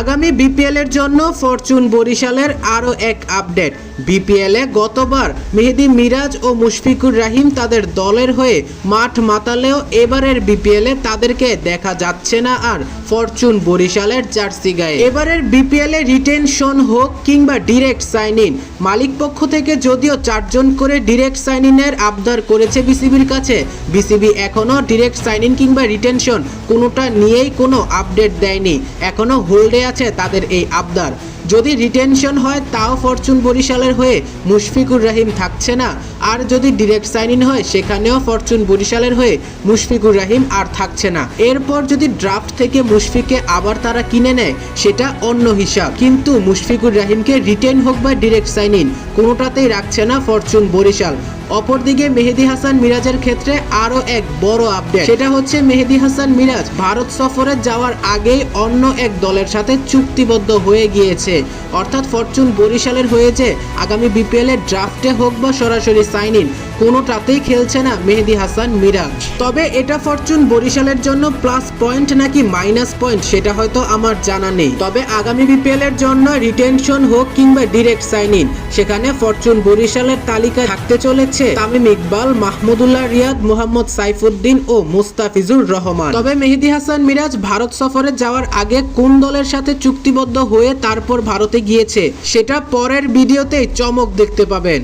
আগামী বিপিএল এর জন্য ফরচুন বরিশালের আরও এক আপডেট। বিপিএল এ গতবার মেহেদি মিরাজ ও মুশফিকুর রাহিম তাদের দলের হয়ে মাঠ মাতালেও এবারের বিপিএল এ তাদেরকে দেখা যাচ্ছে না আর ফরচুন বরিশালের জার্সি গায়ে। এবারের বিপিএল রিটেনশন হোক কিংবা ডিরেক্ট সাইন ইন মালিক পক্ষ থেকে যদিও চারজন করে ডিরেক্ট সাইন ইনের আবদার করেছে বিসিবির কাছে, বিসিবি এখনও ডিরেক্ট সাইন ইন কিংবা রিটেনশন কোনোটা নিয়েই কোনো আপডেট দেয়নি। এখনও হোল্ডে আছে তাদের এই আবদার। যদি রিটেনশন হয়, তাও ফরচুন বরিশালের হয়ে মুশফিকুর রাহিম থাকছে না। আর যদি ডিরেক্ট সাইন ইন হয়, সেখানেও ফরচুন বরিশালের হয়ে মুশফিকুর রাহিম আর থাকছে না। এরপর যদি ড্রাফট থেকে মুশফিককে আবার তারা কিনে নেয়, সেটা অন্য হিসাব। কিন্তু মুশফিকুর রাহিমকে রিটেন হোক বা ডিরেক্ট সাইন ইন কোনোটাতেই রাখছে না ফরচুন বরিশাল। অপরদিকে মেহেদি হাসান মিরাজের ক্ষেত্রে আরও এক বড় আপডেট সেটা হচ্ছে মেহেদি হাসান মিরাজ ভারত সফরে যাওয়ার আগেই অন্য এক দলের সাথে চুক্তিবদ্ধ হয়ে গিয়েছে। অর্থাৎ ফরচুন বরিশালের হয়েছে। আগামী বিপিএল এর ড্রাফটে হোক বা সরাসরি সাইন ইন কোনোটাতেই খেলছে না মেহেদি হাসান মিরাজ। তবে এটা ফরচুন বরিশালের জন্য প্লাস পয়েন্ট নাকি মাইনাস পয়েন্ট সেটা হয়তো আমার জানা নেই। তবে আগামী বিপিএল এর জন্য রিটেনশন হোক কিংবা ডিরেক্ট সাইন ইন সেখানে ফরচুন বরিশালের তালিকায় থাকতে চলেছে তামিম ইকবাল, মাহমুদুল্লাহ রিয়াদ, মোহাম্মদ সাইফুদ্দিন ও মুস্তাফিজুর রহমান। তবে মেহেদি হাসান মিরাজ ভারত সফরে যাওয়ার আগে কোন দলের সাথে চুক্তিবদ্ধ হয়ে তারপর ভারতে গিয়েছে সেটা পরের ভিডিওতে চমক দেখতে পাবেন।